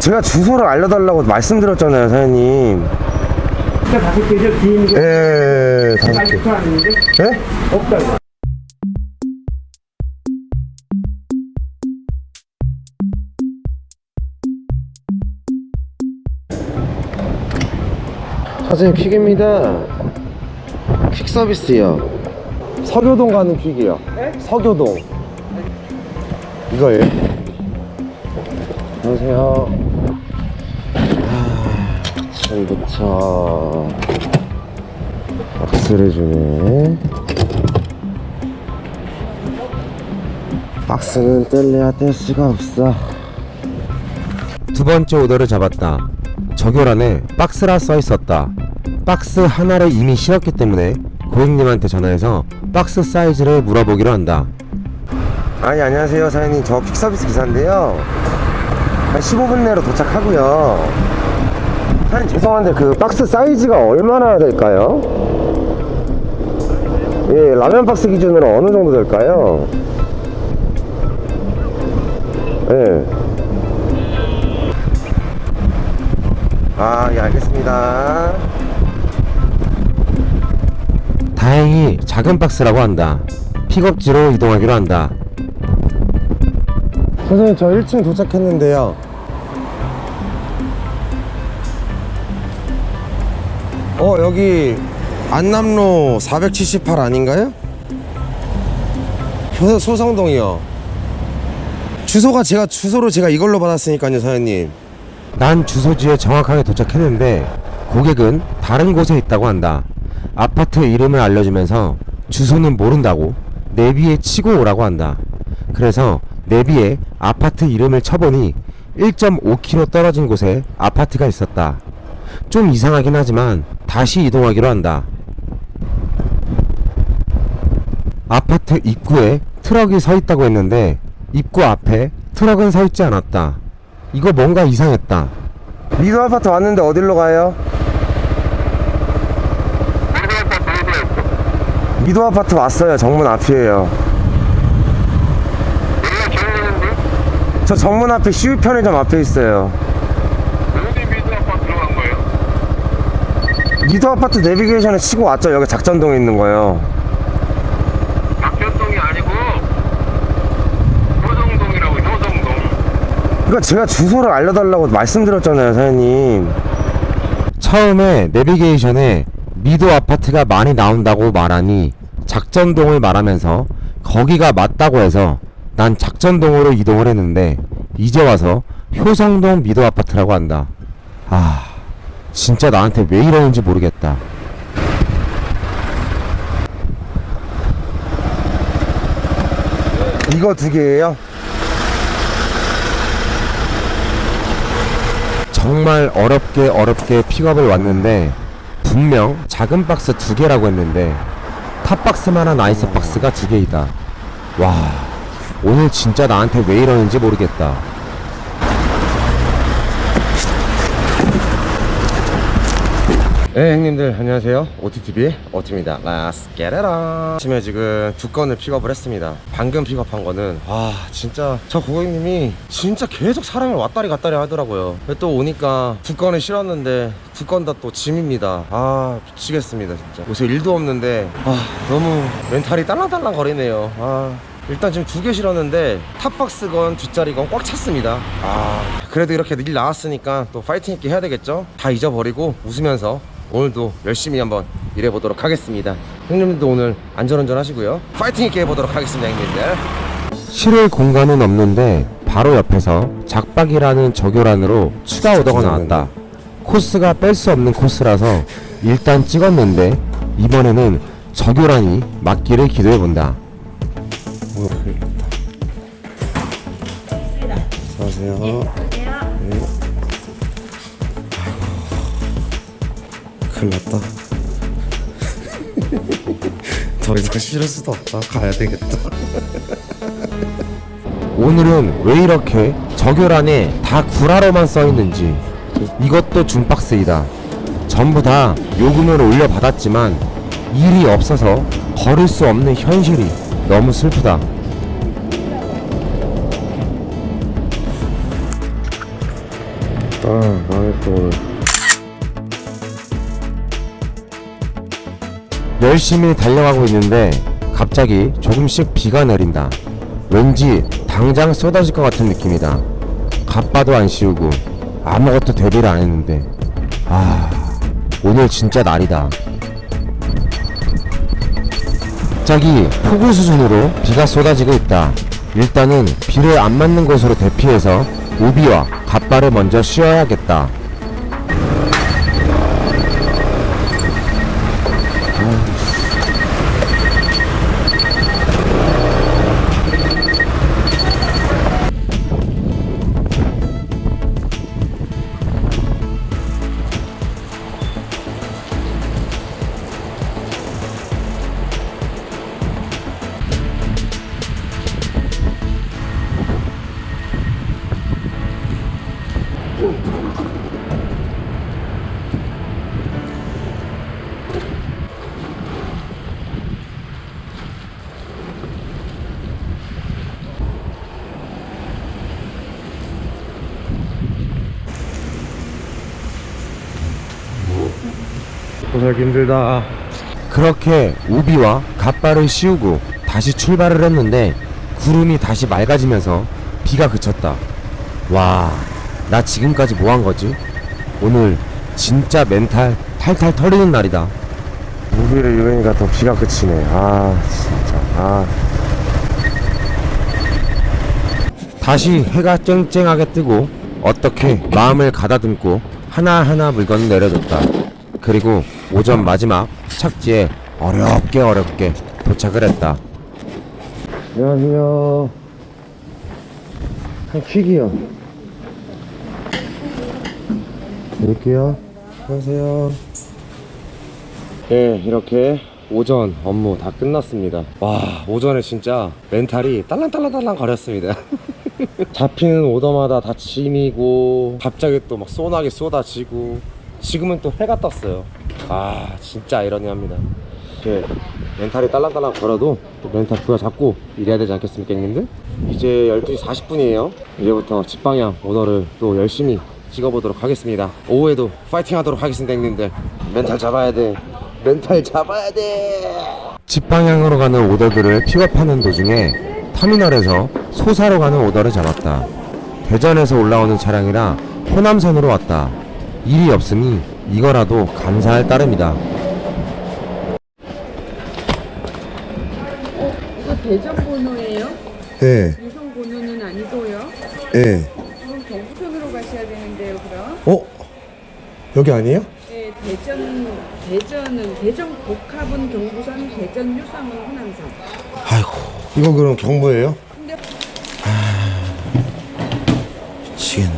제가 주소를 알려달라고 말씀드렸잖아요, 사장님. 진짜 다섯 개죠? 뒤에 있는 거. 예, 다섯 개. 아닌데? 예? 없다고. 사장님 퀵입니다. 퀵 서비스요. 서교동 가는 퀵이요. 서교동. 이거예요. 안녕하세요. 아, 전부터 박스를 주네. 박스는 뗄래야 뗄 수가 없어. 두 번째 오더를 잡았다. 적요란에 박스라 써 있었다. 박스 하나를 이미 실었기 때문에 고객님한테 전화해서 박스 사이즈를 물어보기로 한다. 아니 안녕하세요 사장님 저 퀵서비스 기사인데요. 한 15분 내로 도착하고요. 사장님 죄송한데 그 박스 사이즈가 얼마나 될까요? 예 라면 박스 기준으로 어느 정도 될까요? 예. 아, 예, 알겠습니다. 다행히 작은 박스라고 한다. 픽업지로 이동하기로 한다. 선생님, 저 1층 도착했는데요. 어, 여기 안남로 478 아닌가요? 소- 소성동이요. 주소가 제가 주소를 제가 이걸로 받았으니까요, 사장님. 난 주소지에 정확하게 도착했는데 고객은 다른 곳에 있다고 한다. 아파트 이름을 알려주면서 주소는 모른다고 내비에 치고 오라고 한다. 그래서 내비에 아파트 이름을 쳐보니 1.5km 떨어진 곳에 아파트가 있었다. 좀 이상하긴 하지만 다시 이동하기로 한다. 아파트 입구에 트럭이 서 있다고 했는데 입구 앞에 트럭은 서 있지 않았다. 이거 뭔가 이상했다. 미도 아파트 왔는데 어디로 가요? 미도 아파트 왔어요. 정문 앞이에요. 저 정문 앞에 시우 편의점 앞에 있어요. 어디 미드 아파트 들어간 거예요? 미도 아파트 내비게이션에 치고 왔죠. 여기 작전동에 있는 거요. 박현동이 아니고 효정동이라고 효정동. 그러니까 제가 주소를 알려달라고 말씀드렸잖아요, 사장님. 처음에 내비게이션에 미도 아파트가 많이 나온다고 말하니 작전동을 말하면서 거기가 맞다고 해서 난 작전동으로 이동을 했는데 이제 와서 효성동 미도 아파트라고 한다. 아, 진짜 나한테 왜 이러는지 모르겠다. 이거 두 개예요? 정말 어렵게 어렵게 픽업을 왔는데 분명 작은 박스 두 개라고 했는데 탑박스만한 아이스 박스가 두 개이다. 와 오늘 진짜 나한테 왜 이러는지 모르겠다. 네 형님들 안녕하세요. OTTV 오티입니다. Let's get it on. 아침에 지금 두 건을 픽업을 했습니다. 방금 픽업한 거는 와 진짜 저 고객님이 진짜 계속 사람을 왔다리 갔다리 하더라고요. 또 오니까 두 건을 실었는데 두 건 다 또 짐입니다. 아 미치겠습니다 진짜. 요새 일도 없는데 아 너무 멘탈이 딸랑딸랑 거리네요. 아 일단 지금 두 개 실었는데 탑박스건 뒷자리건 꽉 찼습니다. 아 그래도 이렇게 일 나왔으니까 또 파이팅 있게 해야 되겠죠? 다 잊어버리고 웃으면서 오늘도 열심히 한번 일해보도록 하겠습니다. 형님들도 오늘 안전운전 하시고요. 파이팅 있게 해보도록 하겠습니다 형님들. 실을 공간은 없는데 바로 옆에서 작박이라는 저교란으로 추가 오더가 나왔다. 코스가 뺄 수 없는 코스라서 일단 찍었는데 이번에는 저교란이 맞기를 기도해본다. 안녕하세요. 큰일 났다. 더 이상 실을 수도 없다. 가야 되겠다. 오늘은 왜 이렇게 저결 안에 다 구라로만 써 있는지 이것도 중박스이다. 전부 다 요금을 올려받았지만 일이 없어서 걸을 수 없는 현실이 너무 슬프다. 아 망했어 오늘 열심히 달려가고 있는데 갑자기 조금씩 비가 내린다 왠지 당장 쏟아질 것 같은 느낌이다 갑바도 안 씌우고 아무것도 대비를 안 했는데 아 오늘 진짜 날이다 갑자기 폭우 수준으로 비가 쏟아지고 있다. 일단은 비를 안 맞는 곳으로 대피해서 우비와 갓바를 먼저 씌워야겠다. 살기 힘들다. 그렇게 우비와 갓바를 씌우고 다시 출발을 했는데 구름이 다시 맑아지면서 비가 그쳤다. 와, 나 지금까지 뭐 한 거지? 오늘 진짜 멘탈 탈탈 털리는 날이다. 우비를 이으니까 더 비가 그치네. 아, 진짜. 아. 다시 해가 쨍쨍하게 뜨고 어떻게 마음을 가다듬고 하나하나 물건을 내려줬다. 그리고 오전 마지막 착지에 어렵게 어렵게 도착을 했다. 안녕하세요. 한 퀵이요. 드릴게요. 안녕하세요. 네, 이렇게 오전 업무 다 끝났습니다. 와, 오전에 진짜 멘탈이 딸랑딸랑딸랑 거렸습니다. 잡히는 오더마다 다 짐이고 갑자기 또 막 쏘나게 쏟아지고 지금은 또 해가 떴어요 아 진짜 아이러니합니다 이렇게 멘탈이 딸랑딸랑 걸어도 또 멘탈 부여 잡고 일해야 되지 않겠습니까 형님들? 이제 12시 40분이에요 이제부터 집방향 오더를 또 열심히 찍어보도록 하겠습니다 오후에도 파이팅 하도록 하겠습니다 형님들 멘탈 잡아야 돼 멘탈 잡아야 돼 집방향으로 가는 오더들을 픽업하는 도중에 터미널에서 소사로 가는 오더를 잡았다. 대전에서 올라오는 차량이라 호남선으로 왔다. 일이 없으니 이거라도 감사할 따름이다. 이거 대전 번호예요? 네, 유성 번호는 아니고요. 네. 그럼 경부선으로 가셔야 되는데요, 그럼. 어? 여기 아니에요? 네, 대전 대전은 대전 복합은 경부선, 대전 유성은 호남선. 아이고, 이거 그럼 경부예요? 근데 미치겠네.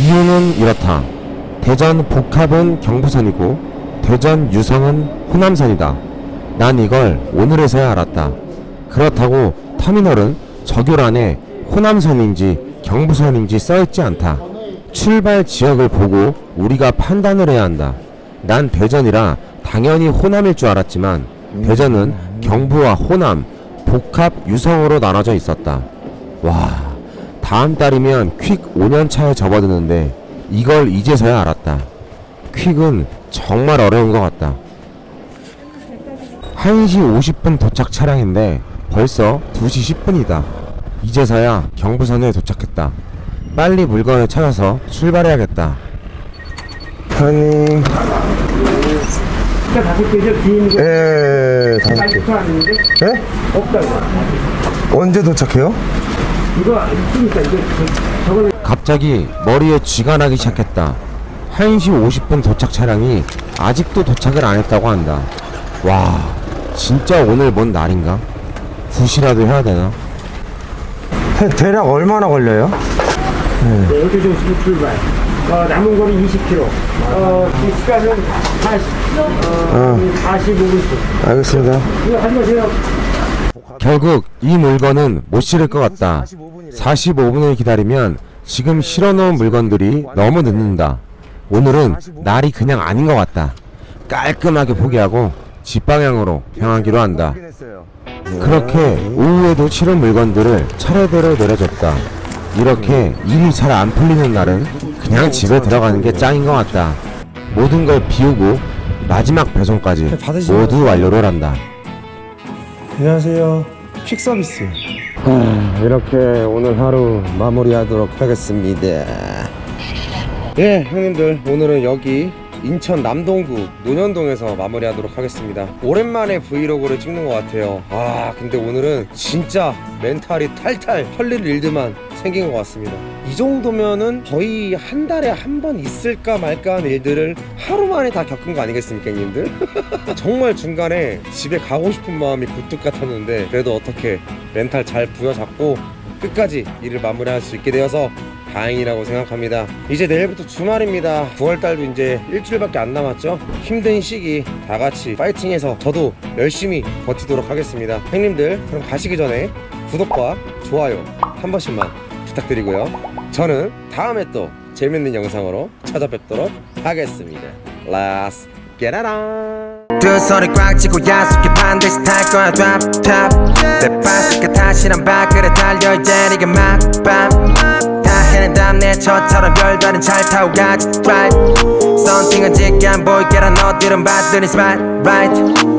이유는 이렇다. 대전 복합은 경부선이고 대전 유성은 호남선이다. 난 이걸 오늘에서야 알았다. 그렇다고 터미널은 적요란에 호남선인지 경부선인지 써있지 않다. 출발 지역을 보고 우리가 판단을 해야 한다. 난 대전이라 당연히 호남일 줄 알았지만 대전은 경부와 호남, 복합 유성으로 나눠져 있었다. 와, 다음 달이면 퀵 5년 차에 접어드는데 이걸 이제서야 알았다. 퀵은 정말 어려운 것 같다. 1시 50분 도착 차량인데 벌써 2시 10분이다. 이제서야 경부선에 도착했다. 빨리 물건을 찾아서 출발해야겠다. 아니, 숫자 다섯 개죠? 긴 거. 예, 아직도 아닌데? 예? 없다고. 언제 도착해요? 이거 있으니까 이거 저- 저거는 갑자기 머리에 쥐가 나기 시작했다. 1시 50분 도착 차량이 아직도 도착을 안 했다고 한다. 와, 진짜 오늘 뭔 날인가? 굿이라도 해야 되나? 대략 얼마나 걸려요? 네, 여기 좀 출발. 어, 남은 거리 20km. 어, 이 시간은 40, 어, 45분씩. 알겠습니다. 이거 마세요. 결국 이 물건은 못 실을 것 같다. 45분을 기다리면 지금 실어놓은 물건들이 너무 늦는다. 오늘은 날이 그냥 아닌 것 같다. 깔끔하게 포기하고 집 방향으로 향하기로 한다. 그렇게 오후에도 실은 물건들을 차례대로 내려줬다. 이렇게 일이 잘 안 풀리는 날은 그냥 집에 들어가는 게 짱인 것 같다. 모든 걸 비우고 마지막 배송까지 모두 완료를 한다. 안녕하세요. 퀵 서비스. 이렇게 오늘 하루 마무리하도록 하겠습니다. 예, 형님들 오늘은 여기 인천 남동구 논현동에서 마무리하도록 하겠습니다. 오랜만에 브이로그를 찍는 것 같아요. 아, 근데 오늘은 진짜 멘탈이 탈탈 털릴 일들만 생긴 것 같습니다. 이 정도면은 거의 한 달에 한 번 있을까 말까 하는 일들을 하루 만에 다 겪은 거 아니겠습니까, 형님들? 정말 중간에 집에 가고 싶은 마음이 굴뚝 같았는데 그래도 어떻게 멘탈 잘 부여잡고 끝까지 일을 마무리할 수 있게 되어서 다행이라고 생각합니다. 이제 내일부터 주말입니다. 9월달도 이제 일주일밖에 안 남았죠. 힘든 시기 다 같이 파이팅해서 저도 열심히 버티도록 하겠습니다. 형님들 그럼 가시기 전에 구독과 좋아요 한 번씩만 부탁드리고요. 저는 다음에 또 재밌는 영상으로 찾아뵙도록 하겠습니다. Let's get it on! 두 손을 꽉 쥐고 약속해 반드시 탈 거야 drop top 내 바스켓 다시란 밖으로 달려 이제 네가 막밤 다 해낸다면 내 저처럼 별다른 잘 타고 가지 drive 썬팅은 짙게 안 보이게 란 너들은 봤더니 spotlight